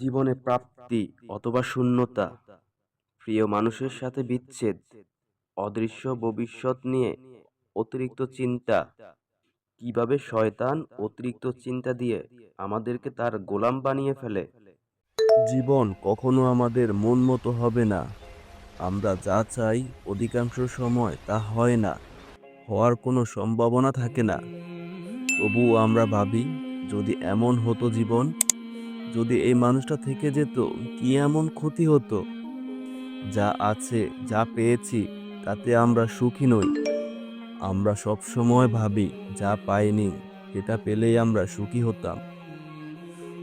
জীবনে প্রাপ্তি অথবা শূন্যতা, প্রিয় মানুষের সাথে বিচ্ছেদ, অদৃশ্য ভবিষ্যৎ নিয়ে অতিরিক্ত চিন্তা, কীভাবে শয়তান অতিরিক্ত চিন্তা দিয়ে আমাদেরকে তার গোলাম বানিয়ে ফেলে? জীবন কখনো আমাদের মন মতো হবে না। আমরা যা চাই অধিকাংশ সময় তা হয় না। হওয়ার কোনো সম্ভাবনা থাকে না। তবুও আমরা ভাবি, যদি এমন হতো জীবন যদি এই মানুষটা থেকে যেত, কি এমন ক্ষতি হতো? যা আছে, যা পেয়েছি, তাতে আমরা সুখী নই। আমরা সব সময় ভাবি, যা পাইনি, সেটা পেলেই আমরা সুখী হতাম।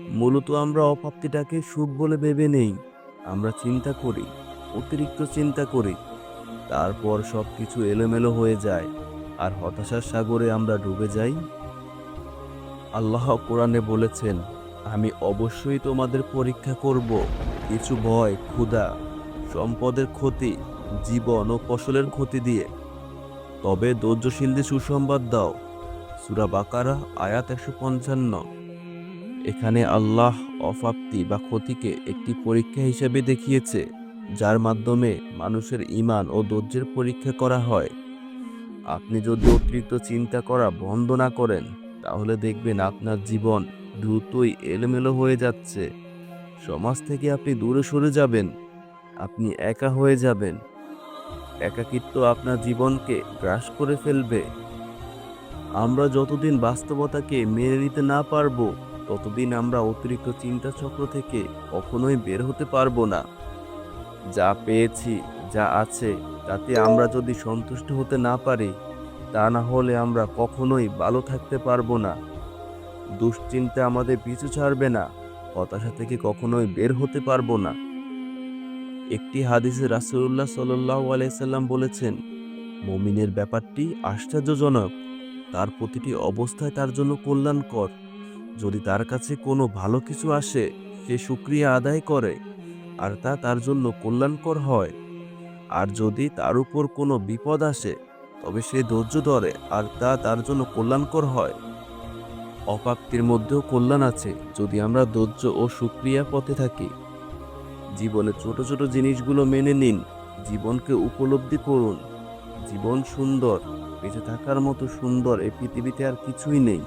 মূলত আমরা অপ্রাপ্তিটাকে সুখ বলে ভেবে নেই। আমরা চিন্তা করি, অতিরিক্ত চিন্তা করি। তারপর সব কিছু এলোমেলো হয়ে যায়, আর হতাশার সাগরে আমরা ডুবে যাই। আল্লাহ কোরআনে বলেছেন আমি অবশ্যই তোমাদের পরীক্ষা করব। কিছু ভয়, ক্ষুধা, সম্পদের ক্ষতি, জীবন ও ফসলের ক্ষতি দিয়ে। তবে ধৈর্যশীলদের সুসংবাদ দাও। সুরা বাকারা, আয়াত একশো পঞ্চান্ন। এখানে আল্লাহ অপ্রাপ্তি বা ক্ষতিকে একটি পরীক্ষা হিসেবে দেখিয়েছে, যার মাধ্যমে মানুষের ঈমান ও ধৈর্যের পরীক্ষা করা হয়। আপনি যদি অতিরিক্ত চিন্তা করা বন্ধ না করেন, তাহলে দেখবেন আপনার জীবন দ্রুতই এলোমেলো হয়ে যাচ্ছে। সমাজ থেকে আপনি দূরে সরে যাবেন। আপনি একা হয়ে যাবেন। একাকিত্ব আপনার জীবনকে গ্রাস করে ফেলবে। আমরা যতদিন বাস্তবতাকে মেনে নিতে না পারব, ততদিন আমরা অতিরিক্ত চিন্তা চক্র থেকে কখনোই বের হতে পারব না। যা পেয়েছি, যা আছে, তাতে আমরা যদি সন্তুষ্ট হতে না পারি, তা না হলে আমরা কখনোই ভালো থাকতে পারব না। দুশ্চিন্তা আমাদের পিছু ছাড়বে না, হতাশা থেকে কখনোই বের হতে পারব না। একটি হাদিসে রাসুল্লাহ সাল্লাহ আলাইসাল্লাম বলেছেন, মমিনের ব্যাপারটি আশ্চর্যজনক। তার প্রতিটি অবস্থায় তার জন্য কল্যাণকর। যদি তার কাছে কোনো ভালো কিছু আসে, সে সুক্রিয়া আদায় করে, আর তা তার জন্য কল্যাণকর হয়। আর যদি তার উপর কোনো বিপদ আসে, তবে সে ধৈর্য ধরে, আর তা তার জন্য কল্যাণকর হয়। অপ্রাপ্তির মধ্যেও কল্যাণ আছে যদি আমরা ধৈর্য ও সুক্রিয়া পথে থাকি। জীবনে ছোট ছোট জিনিসগুলো মেনে নিন, জীবনকে উপলব্ধি করুন। জীবন সুন্দর, বেঁচে থাকার মতো সুন্দর এই পৃথিবীতে আর কিছুই নেই।